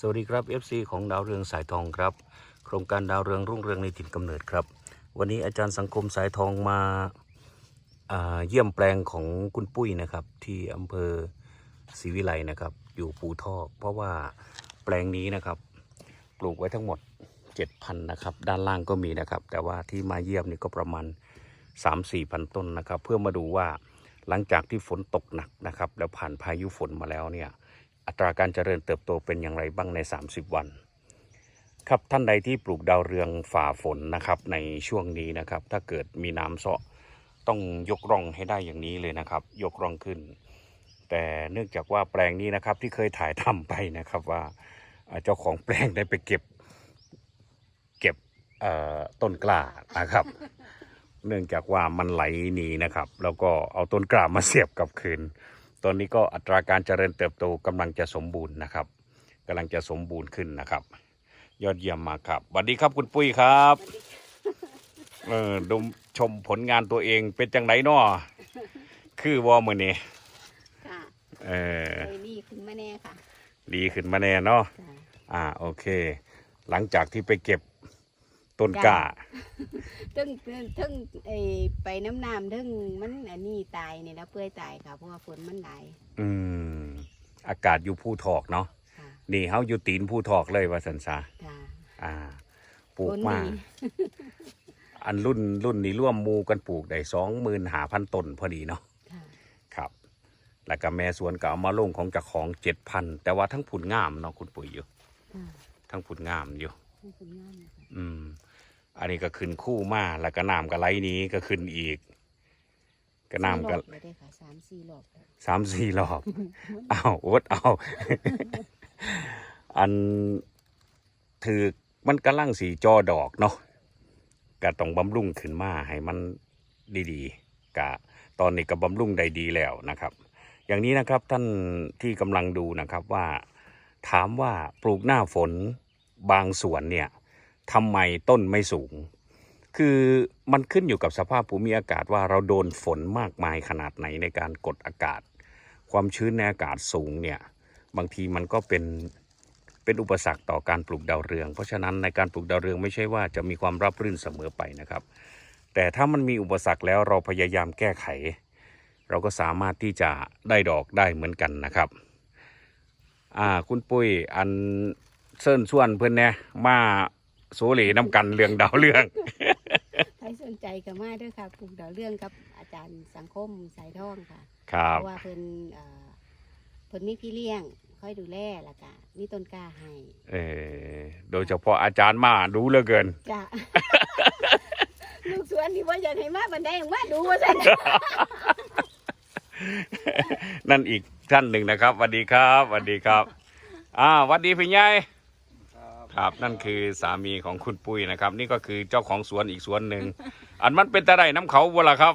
สวัสดีครับ FC ของดาวเรืองสายทองครับ โครงการดาวเรืองรุ่งเรืองในถิ่นกำเนิดครับ วันนี้อาจารย์สังคมสายทองมาาเยี่ยมแปลงของคุณปุ้ยนะครับ ที่อำเภอศรีวิไลนะครับ อยู่ปูทอก เพราะว่าแปลงนี้นะครับปลูกไว้ทั้งหมด 7,000นะครับ ด้านล่างก็มีนะครับ แต่ว่าที่มาเยี่ยมนี่ก็ประมาณ 3-4พันต้นนะครับ เพื่อมาดูว่าหลังจากที่ฝนตกหนักนะครับ แล้วผ่านพายุฝนมาแล้วเนี่ย อัตราการเจริญเติบโตเป็นอย่างไรบ้างใน 30 วัน ครับท่านใดที่ปลูกดาวเรืองฝ่าฝนนะครับในช่วงนี้นะครับ ถ้าเกิดมีน้ำเซาะต้องยกร่องให้ได้อย่างนี้เลยนะครับ ยกร่องขึ้น แต่เนื่องจากว่าแปลงนี้นะครับที่เคยถ่ายทำไปนะครับว่าเจ้าของแปลงได้ไปเก็บ เก็บต้นกล้านะครับ เนื่องจากว่ามันไหลหนีนะครับ แล้วก็เอาต้นกล้ามาเสียบกับคืน ตอนนี้ก็อัตราการเจริญเติบโตกำลังจะสมบูรณ์นะครับกำลังจะสมบูรณ์ขึ้นนะครับ ยอดเยี่ยมมากครับสวัสดีครับคุณปุ้ยครับเออดูชมผลงานตัวเองเป็นจังไรเนาะคือวอมือนี่ค่ะเออเคยดีขึ้นมาแน่ค่ะ ดีขึ้นมาแน่เนาะจ้ะอ่าโอเค หลังจากที่ไปเก็บต้นกล้า ทึ่งทึ่งไอไปน้ำน้ำทึ่งมันอันนี้ตายนี่แล้วเปื่อยตายค่ะเพราะว่าฝนมันหลายอืม อากาศอยู่ผู้ถอกเนาะค่ะนี่เฮาอยู่ตีนผู้ถอกเลยว่าสันซาค่ะอ่า ปลูกฝนมาดีอันรุ่นรุ่นนี้ร่วมหมูกันปลูกได้สองหมื่นหาพันต้นพอดีเนาะ ค่ะครับ แล้วก็แม่สวนก็เอามาลงของเจากของเจ็ดพัน แต่ว่าทั้งผุนงามเนาะคุณปุ๋ยอยู่ ค่ะทั้งผุนงามอยู่ ให้ผลงานนะคะอืม อันนี้ก็ขึ้นคู่มาแล้วก็น้ำก็ไหลหนี้ก็ขึ้นอีก ก็น้ำก็สี่รอบเลยได้ค่ะสามสี่รอบแล้วสามสี่รอบเอาอดเอาอันถือมันกำลังสีจอดอกเนาะก็ต้องบำรุงขึ้นมาให้มันดีๆกะตอนนี้ก็บำรุงได้ดีแล้วนะครับ อย่างนี้นะครับท่านที่กำลังดูนะครับว่า ถามว่าปลูกหน้าฝนบางสวนเนี่ย ทำไมต้นไม่สูง คือมันขึ้นอยู่กับสภาพภูมิอากาศว่าเราโดนฝนมากมายขนาดไหนในการกดอากาศ ความชื้นในอากาศสูงเนี่ยบางทีมันก็เป็นเป็นอุปสรรคต่อการปลูกดาวเรือง เพราะฉะนั้นในการปลูกดาวเรืองไม่ใช่ว่าจะมีความราบรื่นเสมอไปนะครับ แต่ถ้ามันมีอุปสรรคแล้วเราพยายามแก้ไข เราก็สามารถที่จะได้ดอกได้เหมือนกันนะครับอ่าคุณปุ้ยอันเซิ่นส่วนเพื่อนเนี่ยมา โซเลน้ำกันเรื่องดาวเรือง ใครสนใจก็มาด้วยค่ะปลูกดาวเรื่องกับอาจารย์สังคมสายทองค่ะครับเพราะว่าเพิ่นเอ่อเพิ่นมีพี่เลี้ยงค่อยดูแลแล้วก็มีต้นกล้าให้เออโดยเฉพาะอาจารย์มาดูเหลือเกิน จ้ะ ลูกสวนที่ว่าอยากให้มาบันไดมาดูว่าซั่น นั่นอีกท่านหนึ่งนะครับสวัสดีครับสวัสดีครับ อ่าสวัสดีพี่ใหญ่ ครับนั่นคือสามีของคุณปุ้ยนะครับ นี่ก็คือเจ้าของสวนอีกสวนหนึ่ง อันมันเป็นตะไดน้ำเขาบ่ล่ะครับ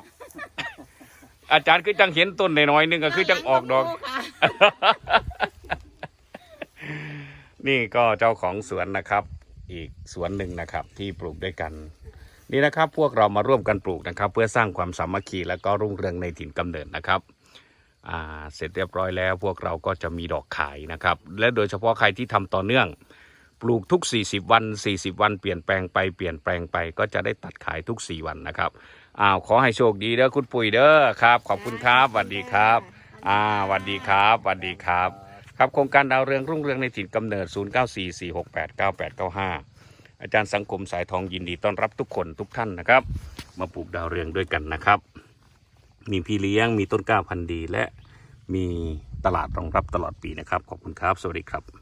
อาจารย์คือจังเห็นต้นน้อยๆหนึงก็คือจังออกดอกค่ะนี่ก็เจ้าของสวนนะครับ อีกสวนหนึ่งนะครับ ที่ปลูกด้วยกัน นี่นะครับ พวกเรามาร่วมกันปลูกนะครับ เพื่อสร้างความสามัคคีและก็รุ่งเรืองในถิ่นกำเนิดนะครับอ่าเสร็จเรียบร้อยแล้วพวกเราก็จะมีดอกขายนะครับ และโดยเฉพาะใครที่ทำต่อเนื่อง ปลูกทุก 40 วัน 40 วันเปลี่ยนแปลงไปเปลี่ยนแปลงไป ก็จะได้ตัดขายทุก 4 วันนะครับอ้าวขอให้โชคดีเด้อคุณปุ๋ยเด้อครับ ขอบคุณครับสวัสดีครับอ่าสวัสดีครับสวัสดีครับ ครับโครงการดาวเรืองรุ่งเรืองในถิ่นกำเนิด 0944689895 อาจารย์สังคมสายทองยินดีต้อนรับทุกคนทุกท่านนะครับ มาปลูกดาวเรืองด้วยกันนะครับ มีพี่เลี้ยงมีต้นกล้าพันธุ์ดีและมีตลาดรองรับตลอดปีนะครับ ขอบคุณครับ สวัสดีครับ